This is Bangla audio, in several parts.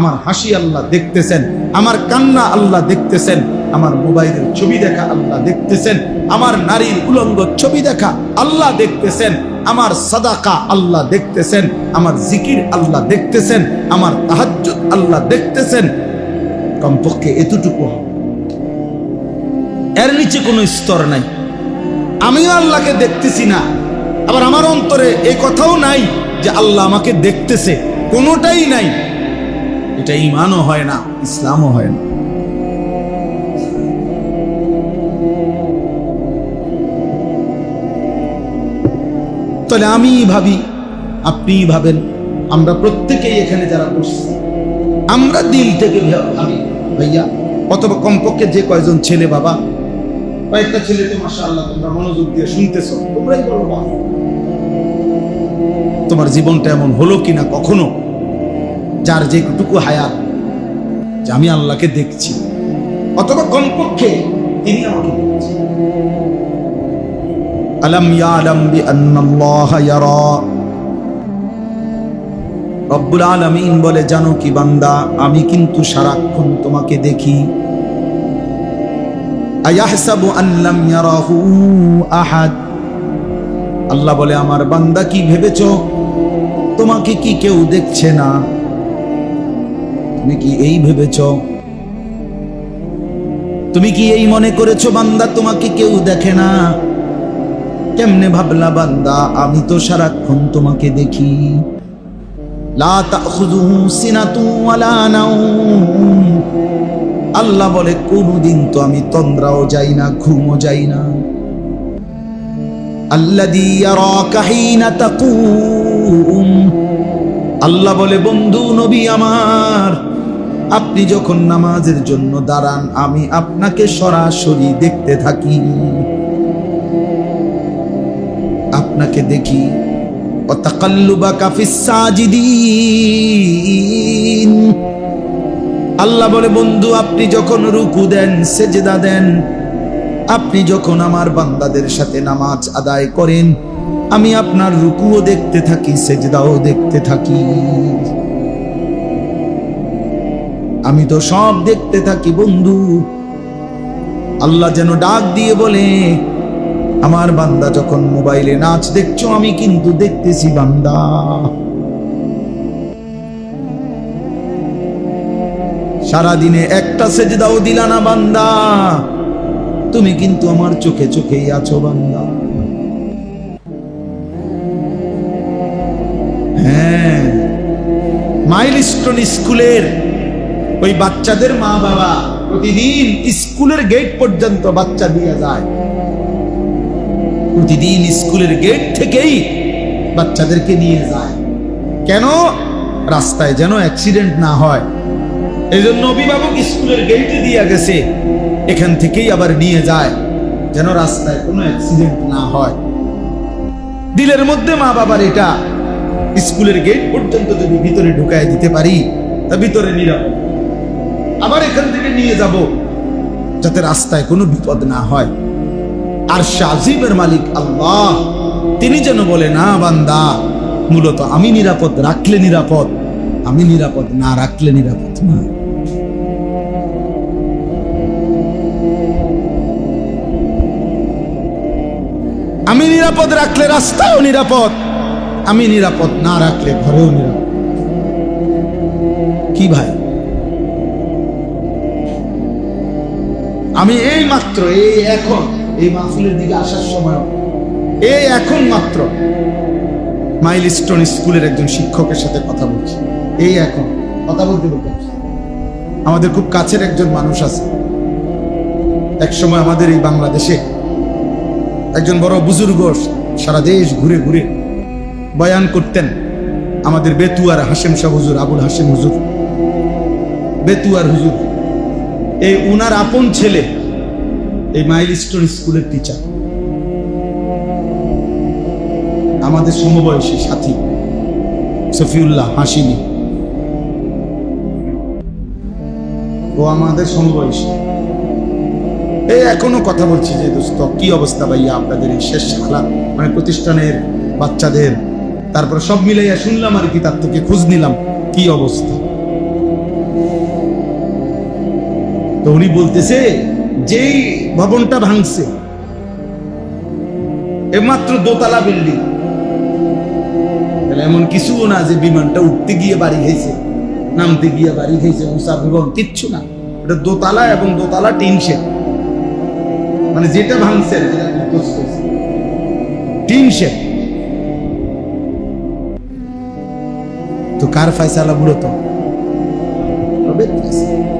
আমার হাসি আল্লাহ দেখতেছেন, আমার কান্না আল্লাহ দেখতেছেন, আমার মোবাইলের ছবি দেখা আল্লাহ দেখতেছেন, আমার নারীর উলঙ্গ ছবি দেখা আল্লাহ দেখতেছেন, আমার সাদাকা আল্লাহ দেখতেছেন, আমার জিকির আল্লাহ দেখতেছেন, আমার তাহাজ্জুদ আল্লাহ দেখতেছেন। কমপক্ষে এতটুকু এর নিচে কোনো স্তর নাই। আমিও আল্লাহকে দেখতেছি না। আবার আমার অন্তরে এই কথাও নাই যে আল্লাহ আমাকে দেখতেছে। কোনোটাই নাই। এটা ইমানও হয় না, ইসলামও হয় না। তাহলে আমি ভাবি, আপনি ভাবেন, আমরা প্রত্যেকেই এখানে যারা বসছি, আমরা দিল থেকে ভাবি, ভাইয়া, অথবা কমপক্ষে যে কয়জন ছেলে বাবা, কয়েকটা ছেলে তো মাসা আল্লাহ তোমরা মনোযোগ দিয়ে শুনতেছ, তোমরাই বলো তোমার জীবনটা এমন হলো কিনা কখনো? যার যেটুকু হায়াত, যে আমি আল্লাহকে দেখছি, অথবা কমপক্ষে তিনি আমাকে আলম ইয়ালাম আলামিন বলে, জানো কি বান্দা, আমি কিন্তু সারাক্ষণ তোমাকে দেখি। আহাদ। আল্লাহ বলে, আমার বান্দা কি ভেবেছো? তোমাকে কি কেউ দেখছে না? তুমি কি এই ভেবেছ? তুমি কি এই মনে করেছ, বান্দা, তোমাকে কেউ দেখে না? কেমনে ভাবলা, বান্দা, আমি তো সারাক্ষণ তোমাকে দেখি। আল্লাহ বলে, কোনদিন তো আমি তন্দ্রাও যাই না, ঘুমও যাই না। আল্লাহ বলে, বন্ধু, নবী আমার আপনি যখন নামাজের জন্য দাঁড়ান, আমি আপনাকে সরাসরি দেখতে থাকি। আপনাকে দেখি আল্লাহ বলে, বন্ধু, আপনি যখন রুকু দেন, সেজদা দেন, আপনি যখন আমার বান্দাদের সাথে নামাজ আদায় করেন, আমি আপনার রুকুও দেখতে থাকি, সেজদাও দেখতে থাকি। আমি তো সব দেখতে থাকি, বন্ধু। আল্লাহ যেন ডাক দিয়ে বলে, আমার বান্দা, যখন মোবাইলে নাচ দেখছ, আমি কিন্তু দেখতেছি বান্দা। সারাদিনে একটা সেজদাও দিলা না বান্দা। তুমি কিন্তু আমার চোখে চোখেই আছো বান্দা। হ্যাঁ মাইলস্টোন স্কুলের ওই বাচ্চাদের মা বাবা প্রতিদিন স্কুলের গেট পর্যন্ত বাচ্চা দিয়ে যায়। প্রতিদিন স্কুলের গেট থেকেই বাচ্চাদেরকে নিয়ে যায়। কেন? রাস্তায় যেন অ্যাক্সিডেন্ট না হয়। এই জন্য অভিভাবক স্কুলের গেটে দিয়ে গেছে। এখান থেকেই আবার নিয়ে যায়, যেন রাস্তায় কোনো অ্যাক্সিডেন্ট না হয়। দিলের মধ্যে মা বাবার এটা। স্কুলের গেট পর্যন্ত যদি ভিতরে ঢুকায় দিতে পারি, তা ভিতরে নিরাপদ। আবার এখান থেকে নিয়ে যাব, যাতে রাস্তায় কোনো বিপদ না হয়। আর শাহিবের মালিক আল্লাহ, তিনি যেন বলে, না বান্দা, মূলত আমি নিরাপদ, রাখলে নিরাপদ, আমি নিরাপদ, না রাখলে নিরাপদ না। আমি নিরাপদ রাখলে রাস্তাও নিরাপদ, আমি নিরাপদ না রাখলে ঘরেও নিরাপদ। কি ভাই? আমি এই মাত্র, এই এখন, এই মাহফিলের দিকে আসার সময়। এই এখন মাত্র মাইলস্টোন স্কুলের একজন শিক্ষকের সাথে কথা বলছি। এই এখন, কথা বলতে বলতে আমাদের খুব কাছের একজন মানুষ আছে। এক সময় আমাদের এই বাংলাদেশে একজন বড় বুজুর্গ সারা দেশ ঘুরে ঘুরে বয়ান করতেন আমাদের বেতুয়ার হাসেম শাহ হুজুর, আবুল হাসেম হুজুর। বেতুয়ার হুজুর। এই উনার আপন ছেলে, এই মাইলস্টোন স্কুলের টিচার আমাদের সমবয়সী সাথী, সফিউল্লাহ হাসিনি। ও আমাদের সমবয়সী। এই এখনও কথা বলছি যে দোস্ত, কি অবস্থা ভাইয়া আপনাদের এই শেষ হালাত মানে প্রতিষ্ঠানের বাচ্চাদের, তারপর সব মিলাইয়া শুনলাম আর কি, তার থেকে খোঁজ নিলাম, কি অবস্থা? তো উনি বলতেছে, যেই ভবনটা ভাঙছে এ মাত্র দোতলা বিল্ডিং। এমন কিছু না যে বিমানটা উঠতে গিয়ে বাড়ি খাইছে নামতে গিয়ে বাড়ি খাইছে মুসাফির কিচ্ছু না। এটা দোতলা এবং দোতলা টিন শেড। মানে যেটা ভাঙছে। Tin shed. তো কার ফয়সালা মূলত রবের ফয়সালা।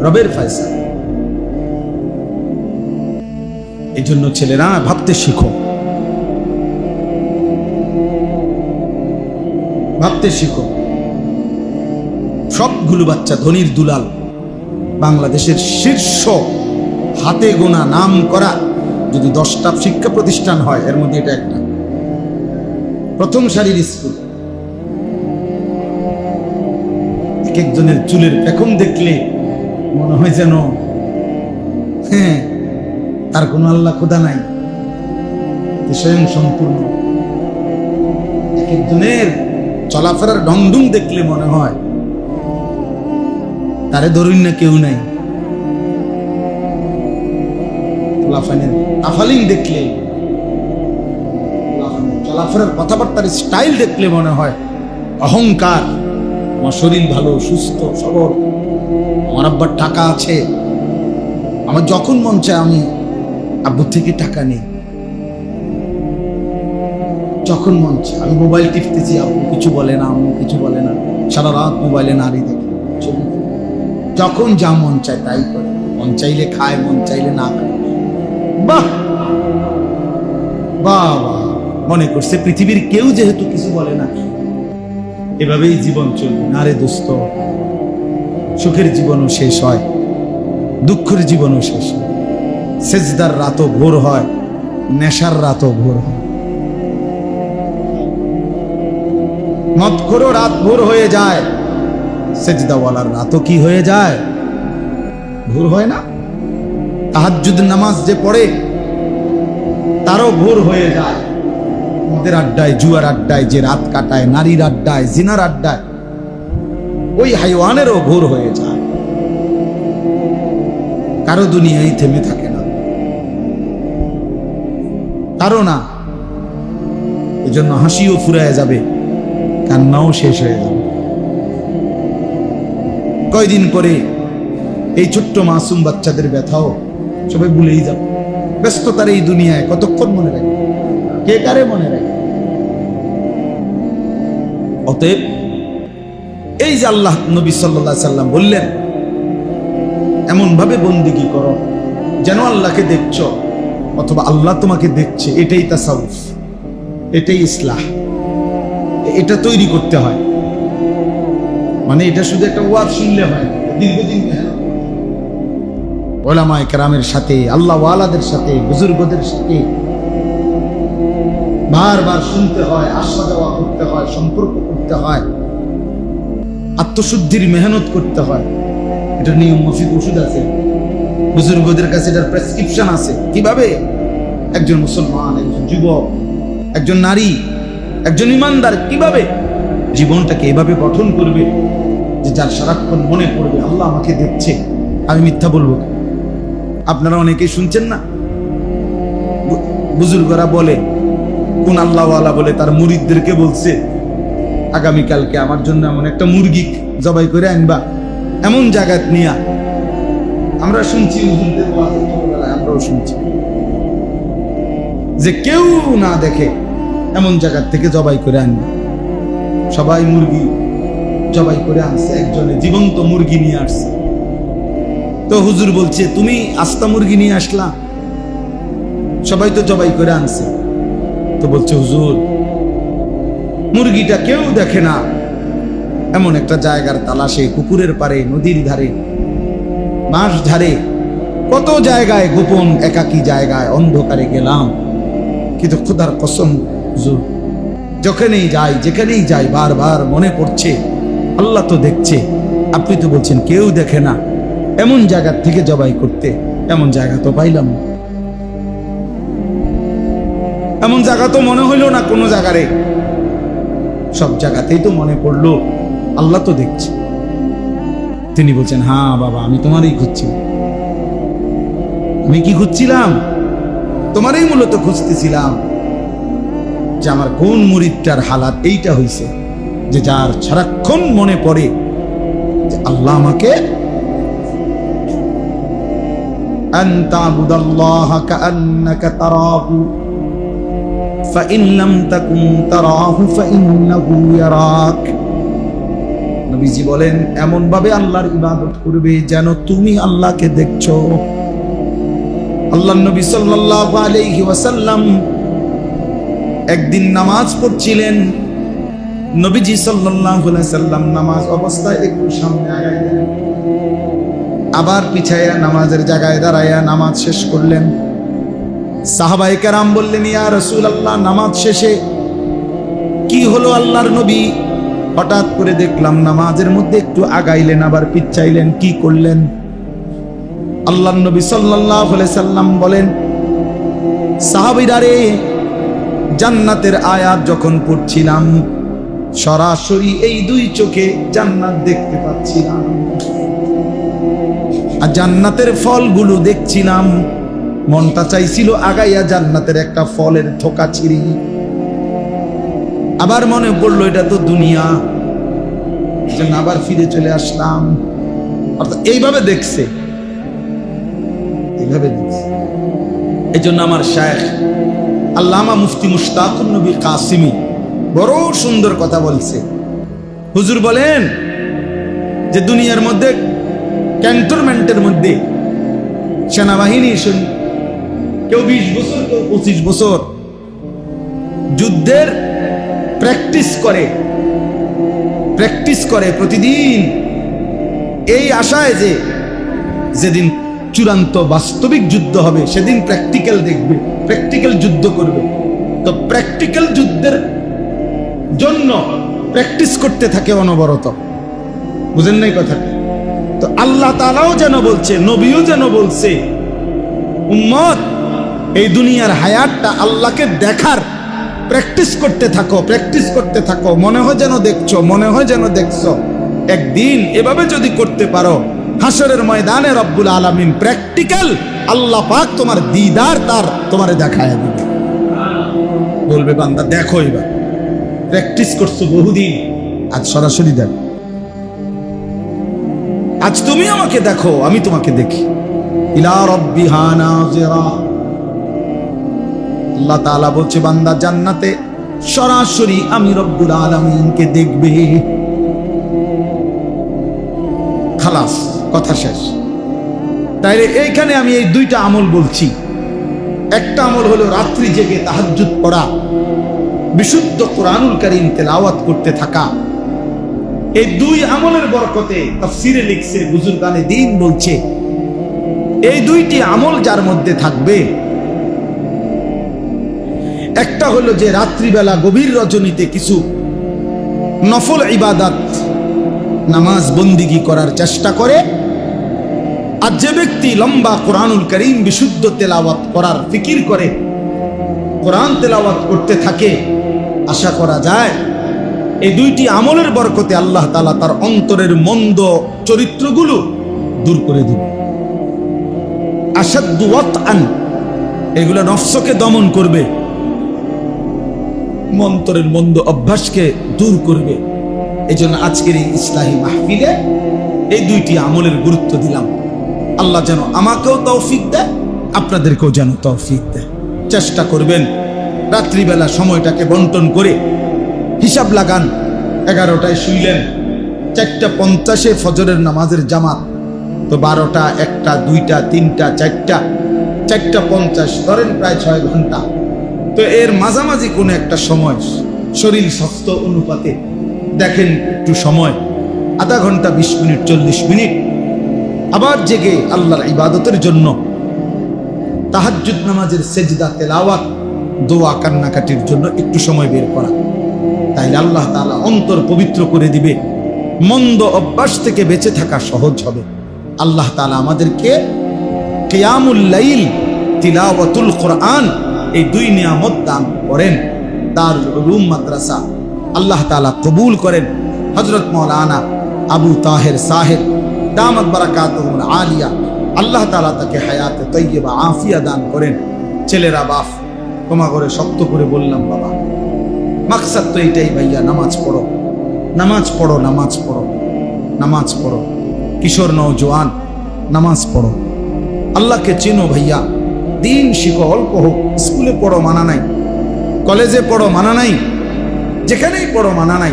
রবের ফয়সালা। এই জন্য ছেলেরা ভাবতে শিখো। ভাবতে শিখো। সবগুলো বাচ্চা ধনির দুলাল। বাংলাদেশের শীর্ষ হাতে গোনা নাম করা যদি দশটা শিক্ষা প্রতিষ্ঠান হয়, এর মধ্যে এটা একটা। প্রথম সারির স্কুল। এক একজনের চুলের পেখম দেখলে মনে হয় যেন হ্যাঁ তার কোনো আল্লাহ খোদা নাই। স্বয়ং সম্পূর্ণ। এক একজনের চলাফেরার ঢংঢুং দেখলে মনে হয়, তারে ধরুন না কেউ নাই। দেখলে, চলাফেরার কথাবার্তার স্টাইল দেখলে মনে হয়, অহংকার, আমার শরীর ভালো, সুস্থ, সবল। আমার আব্বার টাকা আছে। আমার যখন মন চায় আমি আব্বুর থেকে টাকা নেই। যখন মন চায় আমি মোবাইল টিপতেছি, আব্বু কিছু বলে না, আম্মু কিছু বলে না। সারা রাত মোবাইলে নারী দেখে যখন যা মন চায় তাই করে। মন চাইলে খায়, মন চাইলে না খায়। বাহ! বাহ মনে করছে পৃথিবীর কেউ যেহেতু কিছু বলে না, এভাবেই জীবন চলবে। না রে দোস্ত। সুখের জীবনও শেষ হয়, দুঃখের জীবনও শেষ হয়। সেজদার রাতও ভোর হয়, নেশার রাতও ভোর হয়। মদখোরও রাত ভোর হয়ে যায়, সেজদাওয়ালার রাতও কি হয়ে যায়? ভোর হয় না? তাহাজ্জুদ নামাজ যে পড়ে, তারও ভোর হয়ে যায়। আড্ডায়, জুয়ার আড্ডায় যে রাত কাটায়, নারীর আড্ডায়, জিনার আড্ডায় ওই হাইওয়ানেরও ভোর হয়ে যায়। কারও দুনিয়ায় থেমে থাকে না। কারও না। এজন্য হাসিও ফুরায় যাবে, কান্নাও শেষ হয়ে যাবে। কয়দিন পরে এই ছোট্ট মাসুম বাচ্চাদের ব্যথাও সবাই ভুলেই যাবে। ব্যস্ততার এই দুনিয়ায় কতক্ষণ মনে রাখবে? কে কারে মনে রাখে অতএব এই যে আল্লাহ নবী সাল্লাহ সাল্লাম বললেন এমন ভাবে বন্দিগি করো যেন আল্লাহকে দেখছ অথবা আল্লাহ তোমাকে দেখছে। এটাই তাসাউফ, এটাই ইসলাহ। এটা তৈরি করতে হয়। মানে এটা শুধু একটা ওয়াজ শুনলে হয় দীর্ঘদিন হয়। কেরামের সাথে, আল্লাহ ওয়ালাদের সাথে, বুজুর্গদের সাথে বারবার শুনতে হয় আসা যাওয়া করতে হয়, সম্পর্ক করতে হয়। আত্মশুদ্ধির মেহনত করতে হয়। এটা নিয়ম মফিক ওষুধ আছে। বুজুর্গদের কাছে এটার প্রেসক্রিপশন আছে। কীভাবে? একজন মুসলমান, একজন যুবক, একজন নারী, একজন ইমানদার, কীভাবে? জীবনটাকে এভাবে গঠন করবে যে যার সারাক্ষণ মনে পড়বে, আল্লাহ আমাকে দেখছে। আমি মিথ্যা বলব আপনারা অনেকেই শুনছেন না? বুজুর্গরা বলে, কোন আল্লাহওয়ালা বলে তার মুরিদদেরকে বলছে আগামীকালকে আমার জন্য এমন একটা মুরগি জবাই করে আনবা। এমন জায়গায় নিয়া। আমরা শুনছি আমরাও শুনছি। যে কেউ না দেখে এমন জায়গার থেকে জবাই করে আনবে। সবাই মুরগি জবাই করে আনছে, একজনে জীবন্ত মুরগি নিয়ে আসছে। তো হুজুর বলছে, তুমি আস্তা মুরগি নিয়ে আসলা? সবাই তো জবাই করে আনছে। তো বলছে, হুজুর মুরগিটা কেউ দেখে না। এমন একটা জায়গার তালাশে, পুকুরের পারে নদীর ধারে বাঁশ ধারে, কত জায়গায় গোপন একাকী জায়গায় অন্ধকারে গেলাম। কিন্তু খোদার কসম যখনই যাই, যেখানেই যাই, বারবার মনে পড়ছে, আল্লাহ তো দেখছে, আপনি তো বলছেন কেউ দেখে না। এমন জায়গার থেকে জবাই করতে, এমন জায়গা তো পাইলাম এমন জায়গা তো মনে হইল না কোনো জায়গারে। সব জায়গাতেই তো মনে পড়লো আল্লাহ তো দেখছে তিনি বলছেন হ্যাঁ বাবা আমি তোমারই খুঁজছিলাম আমি কি খুঁজছিলাম তোমারই মূলত খুঁজতেছিলাম যে আমার কোন মুরিদটার হালাত এইটা হইছে যে যার সারাক্ষণ মনে পড়ে যে আল্লাহ আমাকে أن تعبد الله كأنك تراه فإن لم تكن تراه فإنه يراك নবীজি বলেন এমন ভাবে আল্লাহর ইবাদত করবে যেন তুমি আল্লাহকে দেখছো আল্লাহ নবী সাল্লাল্লাহু আলাইহি ওয়াসাল্লাম একদিন নামাজ পড়ছিলেন নবীজি সাল্লাল্লাহু আলাইহি সাল্লাম নামাজ অবস্থায় একটু সামনে আগাইলেন আবার পিছাইয়া নামাজের জায়গায় দাঁড়াইয়া নামাজ শেষ করলেন সাহাবাই বললেন, ইয়া রসুল আল্লাহ নামাজ শেষে কি হলো আল্লাহর নবী? হঠাৎ করে দেখলাম, নামাজের মধ্যে একটু আগাইলেন, আবার পিছাইলেন কি করলেন? আল্লাহ নবী সাল্লাহ সাল্লাম বলেন, সাহাবিরা রে, জান্নাতের আয়াত যখন পড়ছিলাম, সরাসরি এই দুই চোখে জান্নাত দেখতে পাচ্ছিলাম। আর জান্নাতের ফলগুলো দেখছিলাম মনটা চাইছিল আগাইয়া জান্নাতের একটা ফলের ঠোকা ছিঁড়ি। আবার মনে পড়ল, এটা তো দুনিয়া। যেন আবার ফিরে চলে আসলাম। অর্থাৎ এইভাবে দেখছে। এইভাবে দেখছে। এই জন্য আমার শায়েখ আল্লামা মুফতি মুশতাকুর নবী কাসিমি বড় সুন্দর কথা বলছে। হুজুর বলেন যে দুনিয়ার মধ্যে ক্যান্টনমেন্টের মধ্যে সেনাবাহিনী কেউ বিশ বছর, কেউ পঁচিশ বছর। যুদ্ধের প্র্যাকটিস করে প্র্যাকটিস করে প্রতিদিন। এই আশায় যে যেদিন চূড়ান্ত বাস্তবিক যুদ্ধ হবে, সেদিন প্র্যাকটিক্যাল দেখবে প্র্যাকটিক্যাল যুদ্ধ করবে। তো প্র্যাকটিক্যাল যুদ্ধের জন্য প্র্যাকটিস করতে থাকে অনবরত। বুঝেন নাই কথাটা তো আল্লাহ তালাও যেন বলছে, নবীও যেন বলছে, উম্মত এই দুনিয়ার হায়াতটা আল্লাহকে দেখার প্র্যাকটিস করতে থাকো প্র্যাকটিস করতে থাকো। মনে হয় যেন দেখছ, মনে হয় যেন দেখছ। একদিন এভাবে যদি করতে পারো হাসরের ময়দানে রব্বুল আলামিন প্র্যাকটিক্যাল আল্লাহ পাক তোমার দিদার তার তোমারে দেখায় দিবে। বলবে বান্দা, দেখো এবার। প্র্যাকটিস করছ বহুদিন। আজ সরাসরি দেখো। আজ তুমি আমাকে দেখো, আমি তোমাকে দেখি। ইলা রব্বিহা নাযিরা আল্লাহ তাআলা বলছে, বান্দা জান্নাতে সরাসরি আমি রব্বুল আলামিনকে দেখবে। খালাস, কথা শেষ। তাইলে এইখানে আমি এই দুইটা আমল বলছি। একটা আমল হলো রাত্রি জেগে তাহাজ্জুদ পড়া, বিশুদ্ধ কোরআনুল কারীম তেলাওয়াত করতে থাকা। এই দুই আমলের বরকতে তাফসিরে লিখছে বুজুর্গানে দিন বলছে, এই দুইটি আমল যার মধ্যে থাকবে একটা হলো যে রাত্রিবেলা গভীর রজনীতে কিছু নফল ইবাদাত, নামাজ বন্দিগি করার চেষ্টা করে, আর যে ব্যক্তি লম্বা কোরআনুল করিম বিশুদ্ধ তেলাওয়াত করার ফিকির করে, কোরআন তেলাওয়াত করতে থাকে, আশা করা যায় এই দুইটি আমলের বরকতে আল্লাহ তালা তার অন্তরের মন্দ চরিত্রগুলো দূর করে দিবে। আসাদু আন এগুলো নফসকে দমন করবে। মন্তরের মন্দ অভ্যাসকে দূর করবে। এই জন্য আজকের এই ইসলাহী মাহফিলে এই দুইটি আমলের গুরুত্ব দিলাম। আল্লাহ যেন আমাকেও তৌফিক দেয়, আপনাদেরকেও যেন তৌফিক দেয়। চেষ্টা করবেন রাত্রিবেলা সময়টাকে বন্টন করে হিসাব লাগান, এগারোটায় শুইলেন, চারটা পঞ্চাশে ফজরের নামাজের জামাত, তো বারোটা একটা, দুইটা, তিনটা, চারটা চারটা পঞ্চাশ, ধরেন প্রায় ছয় ঘণ্টা। তো এর মাঝামাঝি কোনো একটা সময় শরীর স্বাস্থ্য অনুপাতে দেখেন একটু সময়, আধা ঘণ্টা বিশ মিনিট, চল্লিশ মিনিট, আবার জেগে আল্লাহর ইবাদতের জন্য তাহাজ্জুদ নামাজের সেজদা, তেলাওয়াত, দোয়া, কান্নাকাটির জন্য একটু সময় বের করা। তাইলে আল্লাহ তাআলা অন্তর পবিত্র করে দিবে, মন্দ অভ্যাস থেকে বেঁচে থাকা সহজ হবে। আল্লাহ তাআলা আমাদেরকে কিয়ামুল লাইল, তিলাওয়াতুল কোরআন এই দুই নিয়ামত দান করেন। তার রুম মাদ্রাসা আল্লাহ তালা কবুল করেন। হযরত মাওলানা আবু তাহের সাহেব, দামত বারাকাতুহুল আলিয়া আল্লাহ তালা তাকে হায়াতে তৈয়বা আফিয়া দান করেন। ছেলেরা, বাপ, তোমা করে শক্ত করে বললাম, বাবা, মাকসাদ তো এইটাই ভাইয়া, নামাজ পড়ো। নামাজ পড়ো নামাজ পড়ো নামাজ পড়ো। কিশোর নৌজওয়ান নামাজ পড়ো। আল্লাহকে চেনো ভাইয়া দিন শিখো, অল্প হোক, স্কুলে পড়ো, মানা নাই। কলেজে পড়ো, মানা নাই। যেখানেই পড়ো, মানা নাই।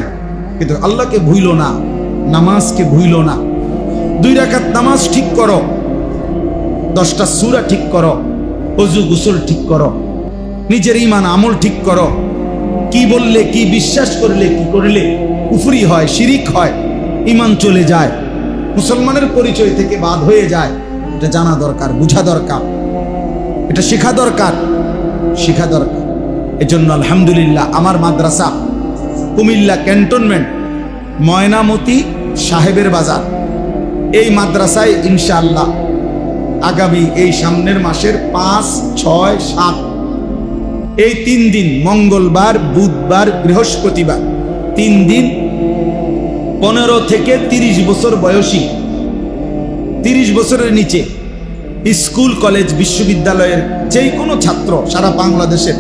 কিন্তু আল্লাহকে ভুইল না, নামাজকে ভুইল না। দুই রাকাত নামাজ ঠিক করো। দশটা সুরা ঠিক করো। অজু গুসল ঠিক করো। নিজের ইমান আমল ঠিক করো। কি বললে, কি বিশ্বাস করলে, কি করলে কুফরি হয়, শিরিক হয় ইমান চলে যায়। মুসলমানের পরিচয় থেকে বাদ হয়ে যায়। এটা জানা দরকার, বুঝা দরকার। এটা শেখা দরকার শেখা দরকার। এজন্য আলহামদুলিল্লাহ আমার মাদ্রাসা কুমিল্লা ক্যান্টনমেন্ট, ময়নামতি সাহেবের বাজার। এই মাদ্রাসায় ইনশাআল্লাহ আগামী এই সামনের মাসের পাঁচ, ছয়, সাত, এই তিন দিন, মঙ্গলবার, বুধবার, বৃহস্পতিবার, তিন দিন পনেরো থেকে তিরিশ বছর বয়সী, তিরিশ বছরের নিচে স্কুল কলেজ বিশ্ববিদ্যালয়ের যে কোনো ছাত্র সারা বাংলাদেশের